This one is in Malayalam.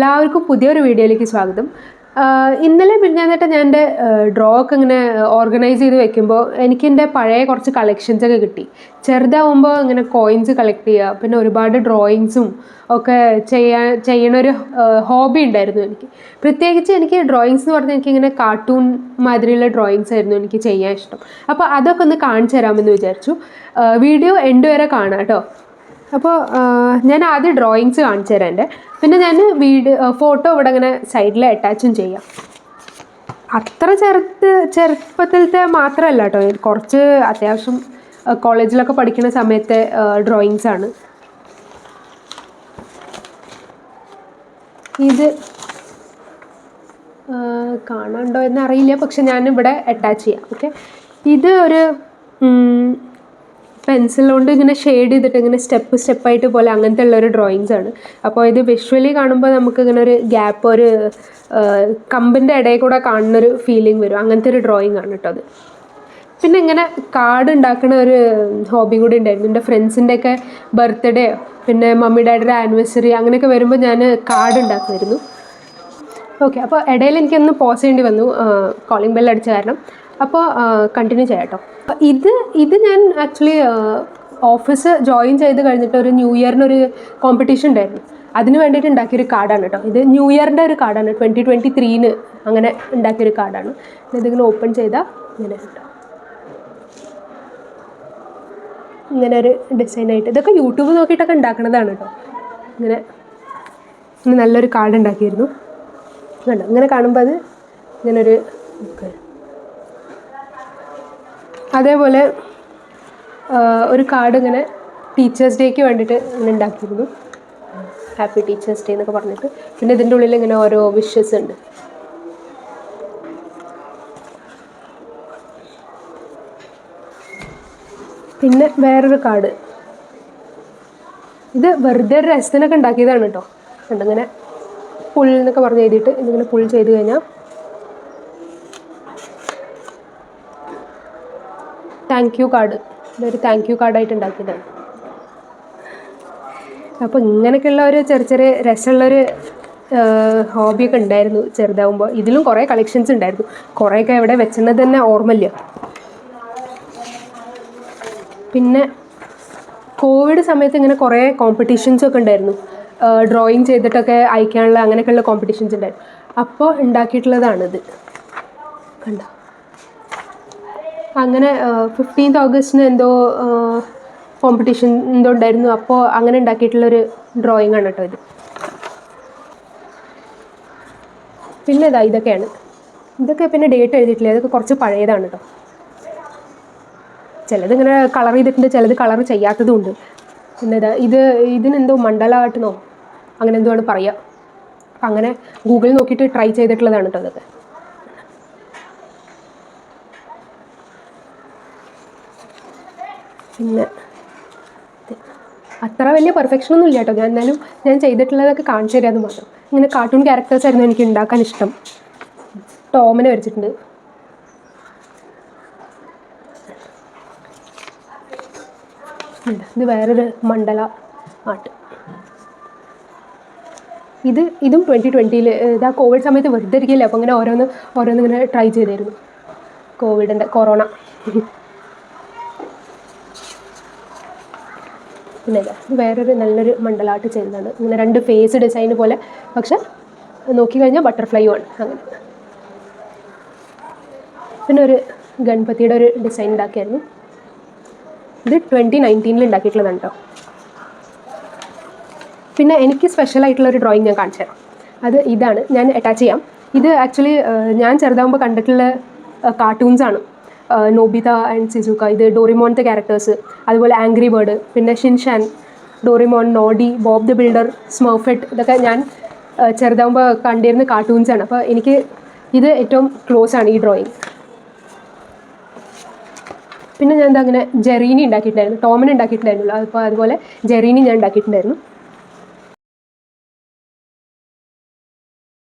എല്ലാവർക്കും പുതിയൊരു വീഡിയോയിലേക്ക് സ്വാഗതം. ഇന്നലെ പിന്നാന്നിട്ട് ഞാൻ എന്റെ ഡ്രോ ഒക്കെ ഇങ്ങനെ ഓർഗനൈസ് ചെയ്ത് വെക്കുമ്പോൾ എനിക്ക് എന്റെ പഴയ കുറച്ച് കളക്ഷൻസ് ഒക്കെ കിട്ടി. ചെറുതാവുമ്പോൾ ഇങ്ങനെ കോയിൻസ് കളക്ട് ചെയ്യുക പിന്നെ ഒരുപാട് ഡ്രോയിങ്സും ഒക്കെ ചെയ്യാൻ ചെയ്യണൊരു ഹോബി ഉണ്ടായിരുന്നു എനിക്ക്. പ്രത്യേകിച്ച് എനിക്ക് ഡ്രോയിങ്സ് എന്ന് പറഞ്ഞാൽ എനിക്കിങ്ങനെ കാർട്ടൂൺ മാതിരിയുള്ള ഡ്രോയിങ്സ് ആയിരുന്നു എനിക്ക് ചെയ്യാൻ ഇഷ്ടം. അപ്പോൾ അതൊക്കെ ഒന്ന് കാണിച്ചു തരാമെന്ന് വിചാരിച്ചു. വീഡിയോ എൻഡ് വരെ കാണാം കേട്ടോ. അപ്പോൾ ഞാൻ ആദ്യം ഡ്രോയിങ്സ് കാണിച്ചു തരാം എന്റെ. പിന്നെ ഞാൻ വീട് ഫോട്ടോ ഇവിടെ ഇങ്ങനെ സൈഡിൽ അറ്റാച്ചും ചെയ്യാം. അത്ര ചെറുത്ത് ചെറുപ്പത്തിലത്തെ മാത്രമല്ല കേട്ടോ. കുറച്ച് അത്യാവശ്യം കോളേജിലൊക്കെ പഠിക്കുന്ന സമയത്തെ ഡ്രോയിങ്സ് ആണ്. ഇത് കാണണ്ടോ എന്നറിയില്ല. പക്ഷെ ഞാൻ ഇവിടെ അറ്റാച്ച് ചെയ്യാം. ഓക്കെ ഇത് ഒരു പെൻസിൽ കൊണ്ട് ഇങ്ങനെ ഷെയ്ഡ് ചെയ്തിട്ട് ഇങ്ങനെ സ്റ്റെപ്പ് സ്റ്റെപ്പായിട്ട് പോലെ അങ്ങനത്തെ ഉള്ള ഒരു ഡ്രോയിങ്സ് ആണ്. അപ്പോൾ ഇത് വിഷ്വലി കാണുമ്പോൾ നമുക്ക് ഇങ്ങനെ ഒരു ഗ്യാപ്പ് ഒരു കമ്പിന്റെ ഇടയിൽ കൂടെ കാണുന്നൊരു ഫീലിംഗ് വരും. അങ്ങനത്തെ ഒരു ഡ്രോയിങ് ആണ് കേട്ടോ അത്. പിന്നെ ഇങ്ങനെ കാർഡ് ഉണ്ടാക്കുന്ന ഒരു ഹോബി കൂടി ഉണ്ടായിരുന്നു. എന്റെ ഫ്രണ്ട്സിന്റെയൊക്കെ ബർത്ത്ഡേ പിന്നെ മമ്മി ഡാഡിയുടെ ആനിവേഴ്സറി അങ്ങനെയൊക്കെ വരുമ്പോൾ ഞാൻ കാർഡ് ഉണ്ടാക്കുമായിരുന്നു. ഓക്കെ അപ്പോൾ ഇടയിൽ എനിക്കൊന്ന് പോസ് ചെയ്യേണ്ടി വന്നു. കോളിംഗ് ബെല്ലടിച്ച കാരണം. അപ്പോൾ കണ്ടിന്യൂ ചെയ്യാം കേട്ടോ ഇത് ഇത് ഞാൻ ആക്ച്വലി ഓഫീസ് ജോയിൻ ചെയ്ത് കഴിഞ്ഞിട്ട് ഒരു ന്യൂ ഇയറിനൊരു കോമ്പറ്റീഷൻ ഉണ്ടായിരുന്നു. അതിന് വേണ്ടിയിട്ട് ഉണ്ടാക്കിയൊരു കാർഡാണ് കേട്ടോ ഇത് ന്യൂ ഇയറിന്റെ ഒരു കാർഡാണ് ട്വന്റി ട്വന്റി ത്രീന് അങ്ങനെ ഉണ്ടാക്കിയൊരു കാർഡാണ് ഇതിങ്ങനെ ഓപ്പൺ ചെയ്താൽ ഇങ്ങനെ കേട്ടോ ഇങ്ങനെ ഒരു ഡിസൈനായിട്ട് ഇതൊക്കെ യൂട്യൂബ് നോക്കിയിട്ടൊക്കെ ഉണ്ടാക്കുന്നതാണ് കേട്ടോ ഇങ്ങനെ നല്ലൊരു കാർഡ് ഉണ്ടാക്കിയിരുന്നു. കണ്ടോ? ഇങ്ങനെ കാണുമ്പോൾ അത് ഇങ്ങനൊരു ഒക്കെ. അതേപോലെ ഒരു കാർഡ് ഇങ്ങനെ ടീച്ചേഴ്സ് ഡേക്ക് വേണ്ടിയിട്ട് ഇങ്ങനെ ഉണ്ടാക്കിയിരുന്നു. ഹാപ്പി ടീച്ചേഴ്സ് ഡേ എന്നൊക്കെ പറഞ്ഞിട്ട്. പിന്നെ ഇതിന്റെ ഉള്ളിൽ ഇങ്ങനെ ഓരോ വിഷസ് ഉണ്ട്. പിന്നെ വേറൊരു കാർഡ് ഇത് വെറുതെ ഒരു രസത്തിനൊക്കെ ഉണ്ടാക്കിയതാണ് കേട്ടോ. കണ്ടോ പുൽ എന്നൊക്കെ പറഞ്ഞ് എഴുതിയിട്ട് ഇതിങ്ങനെ പുൽ ചെയ്ത് കഴിഞ്ഞാൽ താങ്ക് യു കാർഡ് ഇതൊരു താങ്ക് യു കാർഡായിട്ട് ഉണ്ടാക്കിയതാണ് അപ്പോൾ ഇങ്ങനെയൊക്കെയുള്ള ഒരു ചെറിയ ചെറിയ രസമുള്ളൊരു ഹോബിയൊക്കെ ഉണ്ടായിരുന്നു ചെറുതാവുമ്പോൾ ഇതിലും കുറേ കളക്ഷൻസ് ഉണ്ടായിരുന്നു. കുറേയൊക്കെ എവിടെ വെച്ചെന്ന് തന്നെ ഓർമ്മയില്ല. പിന്നെ കോവിഡ് സമയത്ത് ഇങ്ങനെ കുറേ കോമ്പറ്റീഷൻസ് ഒക്കെ ഉണ്ടായിരുന്നു. ഡ്രോയിങ് ചെയ്തിട്ടൊക്കെ അയക്കാനുള്ള അങ്ങനെയൊക്കെയുള്ള കോമ്പറ്റീഷൻസ് ഉണ്ടായിരുന്നു. അപ്പോൾ ഉണ്ടാക്കിയിട്ടുള്ളതാണിത്. കണ്ടോ? അങ്ങനെ ഫിഫ്റ്റീൻത് ഓഗസ്റ്റിന് എന്തോ കോമ്പറ്റീഷൻ എന്തോ ഉണ്ടായിരുന്നു. അപ്പോൾ അങ്ങനെ ഉണ്ടാക്കിയിട്ടുള്ളൊരു ഡ്രോയിങ് ആണ് കേട്ടോ ഇത്. പിന്നെ ഇതാ ഇതൊക്കെയാണ്. ഇതൊക്കെ പിന്നെ ഡേറ്റ് എഴുതിയിട്ടില്ല? ഇതൊക്കെ കുറച്ച് പഴയതാണ് കേട്ടോ. ചിലത് ഇങ്ങനെ കളർ ചെയ്തിട്ടുണ്ട് ചിലത് കളർ ചെയ്യാത്തതും ഉണ്ട്. പിന്നെ ഇതാ ഇത് ഇതിനെന്തോ മണ്ഡല ആട്ടെന്നോ അങ്ങനെ എന്തോ ആണ് പറയുക. അങ്ങനെ ഗൂഗിളിൽ നോക്കിയിട്ട് ട്രൈ ചെയ്തിട്ടുള്ളതാണ് കേട്ടോ അതൊക്കെ. പിന്നെ അത്ര വലിയ പെർഫെക്ഷൻ ഒന്നും ഇല്ല കേട്ടോ. ഞാൻ എന്നാലും ഞാൻ ചെയ്തിട്ടുള്ളതൊക്കെ കാണിച്ചു തരാമെന്ന് മാത്രം. ഇങ്ങനെ കാർട്ടൂൺ ക്യാരക്ടേഴ്സ് ആയിരുന്നു എനിക്ക് ഉണ്ടാക്കാൻ ഇഷ്ടം. ടോമിനെ വരച്ചിട്ടുണ്ട്. ഇത് വേറൊരു മണ്ഡല ആർട്ട്. ഇത് ഇതും ട്വന്റി ട്വന്റിയിൽ ഇത് ആ കോവിഡ് സമയത്ത് വെറുതെ ഇരിക്കില്ല? അപ്പോൾ ഇങ്ങനെ ഓരോന്ന് ഓരോന്ന് ഇങ്ങനെ ട്രൈ ചെയ്തായിരുന്നു. കോവിഡിന്റെ കൊറോണ പിന്നെ വേറൊരു നല്ലൊരു മണ്ടലാട്ട് ചെയ്യുന്നതാണ് ഇങ്ങനെ രണ്ട് ഫേസ് ഡിസൈൻ പോലെ. പക്ഷെ നോക്കി കഴിഞ്ഞാൽ ബട്ടർഫ്ലൈയും ആണ് അങ്ങനെ. പിന്നെ ഒരു ഗണപതിയുടെ ഒരു ഡിസൈൻ ഉണ്ടാക്കിയായിരുന്നു. ഇത് ട്വന്റി നയന്റീനിൽ ഉണ്ടാക്കിയിട്ടുള്ളതാണ് കേട്ടോ പിന്നെ എനിക്ക് സ്പെഷ്യൽ ആയിട്ടുള്ള ഒരു ഡ്രോയിങ് ഞാൻ കാണിച്ചു തരാം. അത് ഇതാണ്. ഞാൻ അറ്റാച്ച് ചെയ്യാം. ഇത് ആക്ച്വലി ഞാൻ ചെറുതാകുമ്പോൾ കണ്ടിട്ടുള്ള കാർട്ടൂൺസാണ് നോബിത ആൻഡ് സിസുക്ക ഇത് ഡോറിമോണിന്റെ ക്യാരക്ടേഴ്സ് അതുപോലെ ആംഗ്രി ബേർഡ് പിന്നെ Shinchan Doraemon Noddy Bob the builder Smurfette ഇതൊക്കെ ഞാൻ ചെറുതാകുമ്പോൾ കണ്ടിരുന്ന കാർട്ടൂൺസാണ് അപ്പോൾ എനിക്ക് ഇത് ഏറ്റവും ക്ലോസ് ആണ് ഈ ഡ്രോയിങ് പിന്നെ ഞാൻ എന്താ അങ്ങനെ ജെറീനി ഉണ്ടാക്കിയിട്ടുണ്ടായിരുന്നു. ടോമിന് ഉണ്ടാക്കിയിട്ടുണ്ടായിരുന്നുള്ളൂ അപ്പോൾ അതുപോലെ ജെറീനി ഞാൻ ഉണ്ടാക്കിയിട്ടുണ്ടായിരുന്നു.